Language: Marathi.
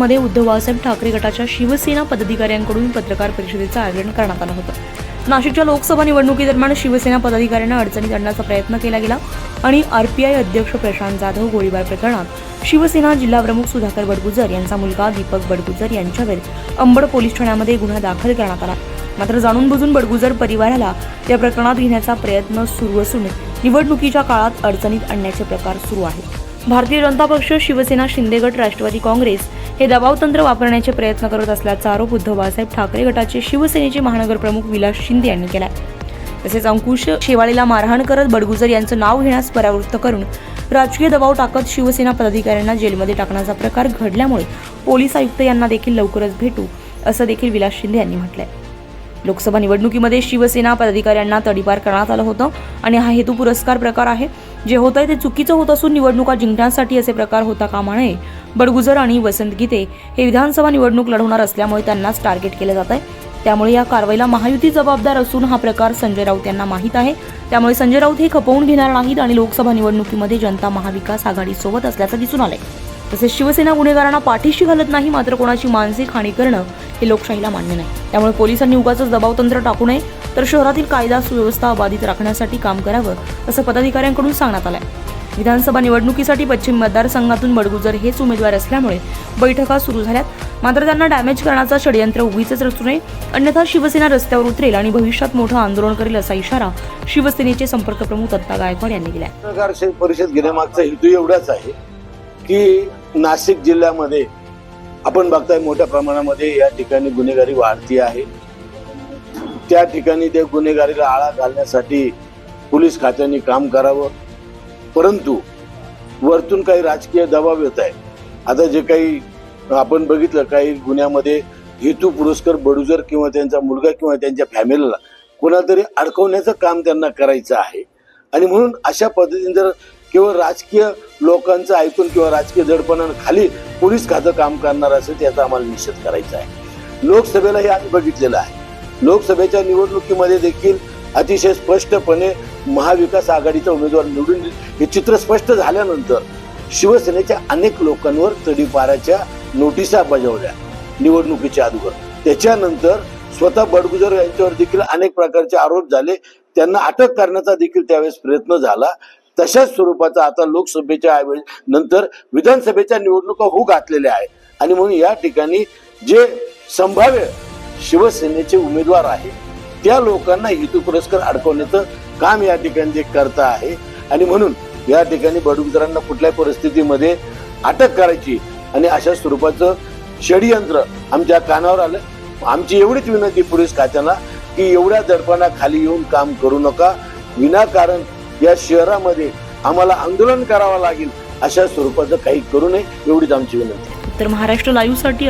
मध्ये उद्धव बाळासाहेब ठाकरे गटाच्या शिवसेना पदाधिकाऱ्यांकडून पत्रकार परिषदेचं आयोजन करण्यात आलं होतं. नाशिकच्या लोकसभा निवडणुकीदरम्यान शिवसेना पदाधिकाऱ्यांना अडचणीत आणण्याचा प्रयत्न केला गेला आणि आरपीआय अध्यक्ष प्रशांत जाधव गोळीबार प्रकरणात शिवसेना जिल्हाप्रमुख सुधाकर बडगुजर यांचा मुलगा दीपक बडगुजर यांच्यावर अंबड पोलीस ठाण्यामध्ये गुन्हा दाखल करण्यात आला. मात्र जाणून बुजून बडगुजर परिवाराला या प्रकरणात घेण्याचा प्रयत्न सुरू असून निवडणुकीच्या काळात अडचणीत आणण्याचे प्रकार सुरू आहेत. भारतीय जनता पक्ष शिवसेना शिंदेगट राष्ट्रवादी काँग्रेस हे दबावतंत्र वापरण्याचे प्रयत्न करत असल्याचा आरोप उद्धव बाळासाहेब ठाकरे गटाचे शिवसेनेचे महानगर प्रमुख विलास शिंदे यांनी केला तसेच अंकुश शेवाळीला मारहाण करत बडगुजर यांचं नाव घेण्यास परावृत्त करून राजकीय दबाव टाकत शिवसेना पदाधिकाऱ्यांना जेलमध्ये टाकण्याचा प्रकार घडल्यामुळे पोलीस आयुक्त यांना देखील लवकरच भेटू असं देखील विलास शिंदे यांनी म्हटलंय. लोकसभा निवडणुकीमध्ये शिवसेना पदाधिकाऱ्यांना तडीपार करण्यात आलं होतं आणि हा हेतू पुरस्कार प्रकार आहे. जे होत आहे ते चुकीचं होत असून निवडणुका जिंकण्यासाठी असे प्रकार होता कामा नये. बडगुजर आणि वसंत गीते हे विधानसभा निवडणूक लढवणार असल्यामुळे त्यांनाच टार्गेट केलं जात आहे त्यामुळे या कारवाईला महायुती जबाबदार असून हा प्रकार संजय राऊत यांना माहीत आहे. त्यामुळे संजय राऊत हे खपवून घेणार नाहीत आणि लोकसभा निवडणुकीमध्ये जनता महाविकास आघाडीसोबत असल्याचं दिसून आलंय. तसेच शिवसेना गुन्हेगारांना पाठीशी घालत नाही मात्र कोणाची मानसिक हानी करणं हे लोकशाहीला मान्य नाही. त्यामुळे पोलिसांनी उगाच दबावतंत्र टाकू नये तर शहरातील कायदा सुव्यवस्था अबाधित राखण्यासाठी काम करावं असं पदाधिकाऱ्यांकडून सांगण्यात आलंय. विधानसभा निवडणुकीसाठी पश्चिम मतदारसंघातून बडगुजर हेच उमेदवार असल्यामुळे बैठका सुरू झाल्यात. मात्र त्यांना डॅमेज करण्याचा षडयंत्र उगीच रचू नये अन्यथा शिवसेना रस्त्यावर उतरेल आणि भविष्यात मोठं आंदोलन करेल असा इशारा शिवसेनेचे संपर्क प्रमुख दत्ता गायकवाड यांनी दिला परिषद घेण्यामागचा हेतू एवढाच आहे की नाशिक जिल्ह्यामध्ये आपण बघताय मोठ्या प्रमाणामध्ये या ठिकाणी गुन्हेगारी वाढती आहे. त्या ठिकाणी त्या गुन्हेगारीला आळा घालण्यासाठी पोलीस खात्याने काम करावं. परंतु वरतून काही राजकीय दबाव येत आहे. आता जे काही आपण बघितलं काही गुन्ह्यामध्ये हेतू पुरस्कार बडुजर किंवा त्यांचा मुलगा किंवा त्यांच्या फॅमिलीला कोणातरी अडकवण्याचं काम त्यांना करायचं आहे. आणि म्हणून अशा पद्धतीने जर केवळ राजकीय लोकांचं ऐकून किंवा राजकीय दडपणानं खाली पोलीस खातं काम करणार असेल त्याचा आम्हाला निषेध करायचा आहे. लोकसभेला हे आम्ही बघितलेलं आहे. लोकसभेच्या निवडणुकीमध्ये देखील अतिशय स्पष्टपणे महाविकास आघाडीचा उमेदवार निवडून हे चित्र स्पष्ट झाल्यानंतर शिवसेनेच्या अनेक लोकांवर तडीपाराच्या नोटिसा बजावल्या निवडणुकीच्या अगोदर. त्याच्यानंतर स्वतः बडगुजर यांच्यावर देखील अनेक प्रकारचे आरोप झाले. त्यांना अटक करण्याचा देखील त्यावेळेस प्रयत्न झाला. तशाच स्वरूपाचा आता लोकसभेच्या ऐवजी नंतर विधानसभेच्या निवडणुका होऊ घातलेल्या आहे आणि म्हणून या ठिकाणी जे संभाव्य शिवसेनेचे उमेदवार आहे त्या लोकांना हेतू पुरस्कार अडकवण्याचं काम या ठिकाणी जे करता आहे. आणि म्हणून या ठिकाणी बडगुजरांना कुठल्याही परिस्थितीमध्ये अटक करायची आणि अशा स्वरूपाचं षडयंत्र आमच्या कानावर आलं आमची एवढीच विनंती पोलीस खात्याला की एवढ्या दडपणा खाली येऊन काम करू नका. विनाकारण या शहरामध्ये आम्हाला आंदोलन करावं लागेल अशा स्वरूपाचं काही करू नये एवढीच आमची विनंती. तर महाराष्ट्र लाईव्हसाठी